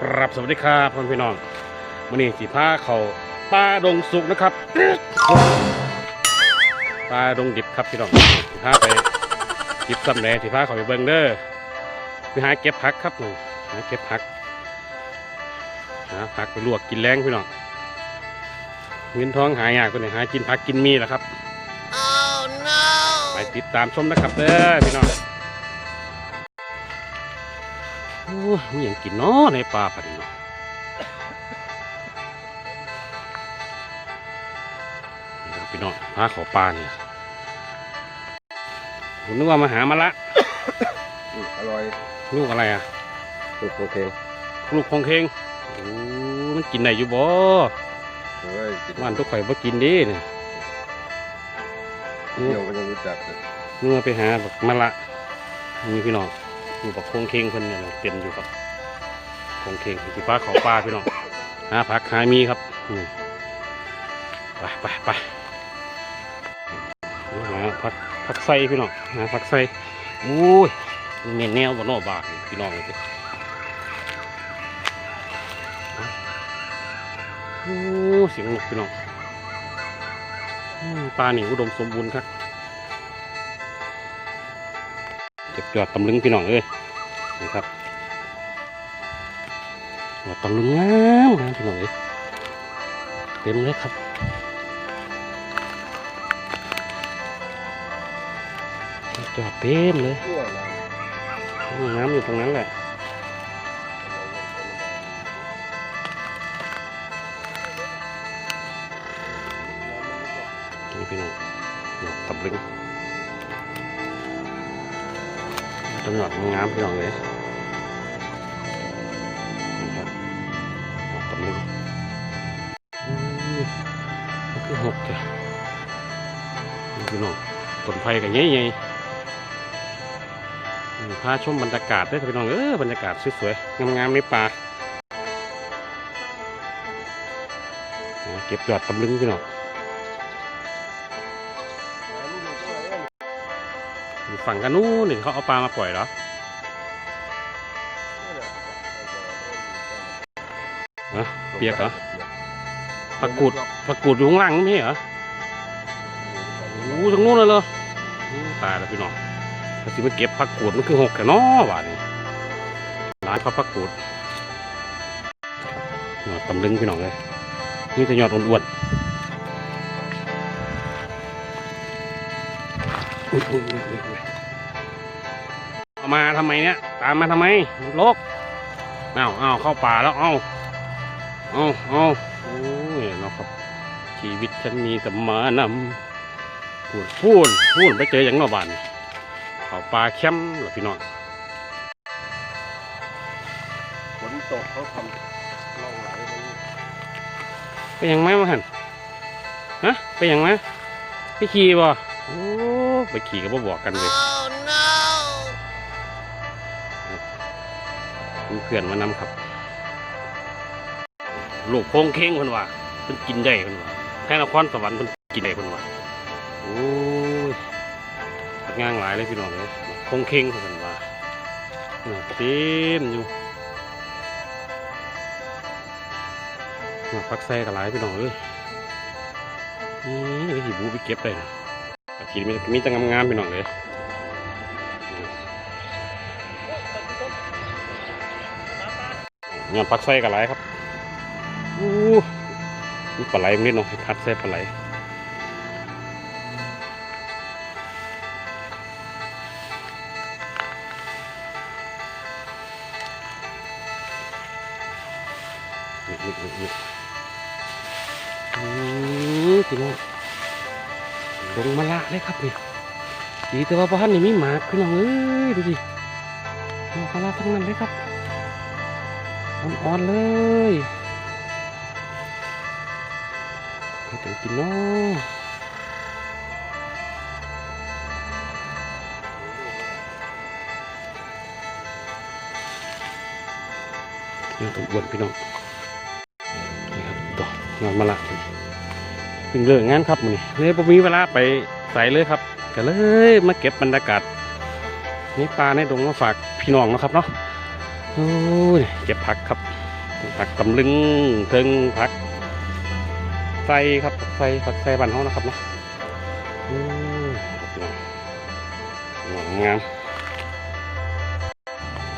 ครับสวัสดีครับพ่อพี่น้องวันนี้สีผ้าเขาปลาดงสุกนะครับปลาดงดิบครับพี่น้องสีผ้าไปจิบซ้ำแดงสีผ้าเขาไปเบิ้งเด้อไปหาเก็บผักครับหนูหาเก็บผักหาผักไปลวกกินแรงพี่น้องเงินทองหายากคนนี้หากินผักกินมีแหละครับ Oh no! ไปติดตามชมนะครับเด้อพี่น้อง โอ้ยมีอย่างกินเนาะในป่าพันเนาะนี่ครับพี่น้องพาเขาป่าเนี่ยผมนึกว่ามาหามาละอืมอร่อย ลูกอะไรอะสุดโอเคลูกคงเคงโอ้มันกินได้อยู่บ่โอ้ยกินมันทุกข่อยบ่กินเดิเนี่ยเที่ยวก็ยังรู้จักเลยนึกว่าไปหาแบบมาละนี่พี่น้อง อยู่บักคงเคงคนเนี่ยเต็มอยู่ครับคงเคงสิป้าเขาป้าพี่น้องหาผักหามีครับนี่ไปไปไปหาผักผักไส้พี่น้องหาผักไส้โอ้ยเน่นแนวบนนอบาทพี่น้องเลยโอ้เสียงนกพี่น้องปลานี่อุดมสมบูรณ์ครับ ยอดตำลึงพี่น้องเอ้ยนี่ครับว่าตำลึงงามงามพี่น้องเอ้ยเต็มเลยครับจอดเต็มเลยทั่วมาน้ำอยู่ตรงนั้นแหละนี่พี่น้องหยอดตำลึง ต้องหยอดงามพี่น้องเลยนี่ครับหยอดตำลึงอืมมันคือหกจ้ะพี่น้องต้นไผ่กันใหญ่ๆพาชมบรรยากาศได้พี่น้องเออบรรยากาศสวยๆงามๆในป่าอ่าเก็บยอดตำลึงพี่น้อง ฝั่งกันนู้นนี่เขาเอาปลามาปล่อยเหรอฮะเปียกเหรอผักกูดผักกูดอยู่ข้างล่างไม่ใช่เหรอโอ้ทางนู้นเลยเหรอตายแล้วพี่น้องก็สิมาเก็บผักกูดมันคือหกแค่นอว่านี่ร้านเขาผักกูดยอดตำลึงพี่น้องเลยนี่จะยอดอ้วนๆอุ๊ยอุ๊ยอุ๊ยอุ๊ย มาทำไมเนี่ย ตามมาทำไมโลกเอาเอาเข้าป่าแล้วเอาเอาเอาโอ้ยเนาะครับ ชีวิตฉันมีแต่มานำพูดพูดพูดไปเจออย่างนอบานเข้าปลาเข้มหรอพี่น้องฝนตกเขาทำล่องไหลมันไปยังไหมมาหันฮะไปยังไหมไปขี่บ่โอ้ไปขี่กับบ่บอกกันเลย มีเพื่อนมานำครับลูกโพงเค้งคนว่ามันกินได้คนว่าแค่นครสวรรค์มันกินได้คนว่าโอ้ยงางหลายเลยพี่น้องเลยโพงเค้งคนว่าน่ะเต็มอยู่น่ะพักใส่กันหลายพี่น้องเอ้ยนี่หิบูไปเก็บได้นะแต่ทีมีมีแต่งามๆพี่น้องเลย งานปักไส้กับไหลครับอู้มีปลาไหลนิดหน่อยพัดไส้ปลาไหลนี่นี่นี่นี่พี่น้องลงมาละเลยครับนี่ดีแต่ว่าบ้านนี่มีหมากพี่น้องเอ้ยดูดิมาคาราทั้งนั้นเลยครับ อ่อนๆเลยให้กันกินเนาะนี่ตัวอ้วนพี่น้องนี่ครับต่องานมาละเพิ่งเลิกงานครับมื้อนี้เลยผมมีเวลาไปใส่เลยครับก็เลยมาเก็บบรรยากาศในป่าในดงมาฝากพี่น้องนะครับเนาะ โอ้ยเก็บผักครับ ผักตำลึงเทิงผักไส้ครับไส้ผักไส้บ้านเฮานะครับเนาะอืมงาม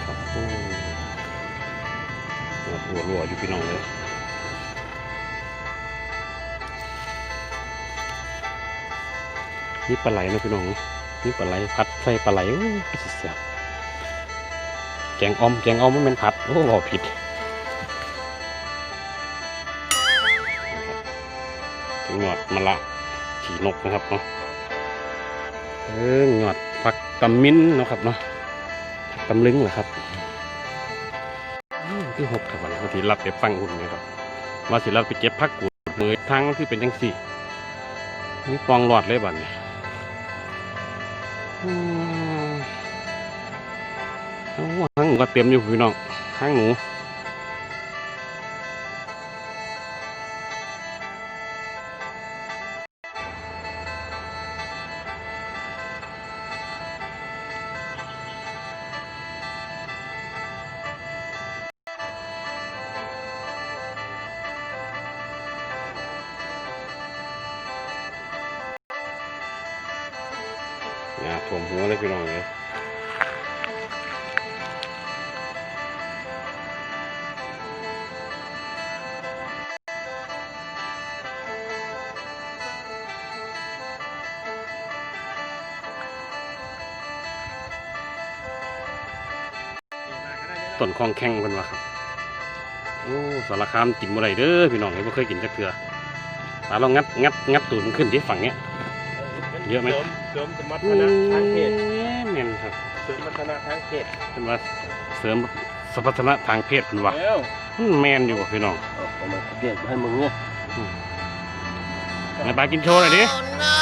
รับโอ้รัวรัวๆอยู่พี่น้องเลยนี่ปลาไหลนะพี่น้องนี่ปลาไหลผัดใส่ปลาไหลโอ้ยแซ่บ แกงออม แกงออมมันเป็นผัด โอ้บอกผิดงหยอดมะละขี่นกนะครับเนาะเออหยอดผักตำมิ้นเนาะครับเนาะผักตำลึงเหรอครับอืมที่หกครับวันนี้ที่รับไปฟังอุ่นนะครับว่าสิรับไปเก็บผักกูดเลยทางที่เป็นจังสี่นี่ปองหลอดเลยบัดนี้อืมโอ้ ก็เต็มอยู่พี่น้องห้างหนูนะถ่วมหัวเลยพี่น้องเลย ต้นคลองแข้งเป็นว่าครับโอ้สารคามกินบ่ได้เด้อพี่น้องเลยไม่เคยกินจักเทื่อตาเรางัดงัดงัดตูดมันขึ้นที่ฝั่งเนี้ย เยอะไหมสริเสริมสมรรถนะทางเพศเมียนครับเสริมสมรรถนะทางเพศเป็นว่าเสริมสมรรถนะทางเพศเป็นว่าแล้วมันแมนอยู่พี่น้องเอามาเด็ดให้มึงเนี่ยไหนปลากินโชว์หน่อยดิ Oh no!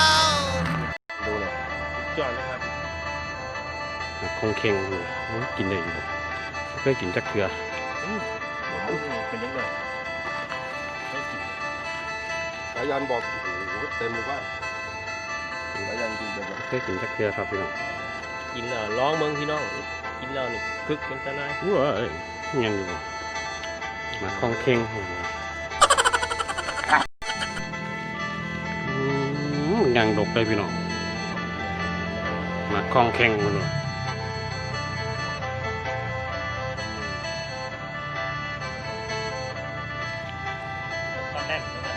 ดูเลยจอดเลยครับคงเค็งอยู่โอ้ยกินได้อยู่บ่ เคยกินจักเทือเป็นยังไงสายันบอกโอ้โหเต็มเลยว่าสายันกินแบบเคยกินจักเทือครับพี่น้องกินแล้วร้องเมืองพี่น้อง กินแล้วนี่คึกเป็นตะนายว้ายยังอยู่บ่มาคองเค็งอืมยังดกเลยพี่น้องมาคองเค็งมันเลย ตอนแน่นเหมือนกัน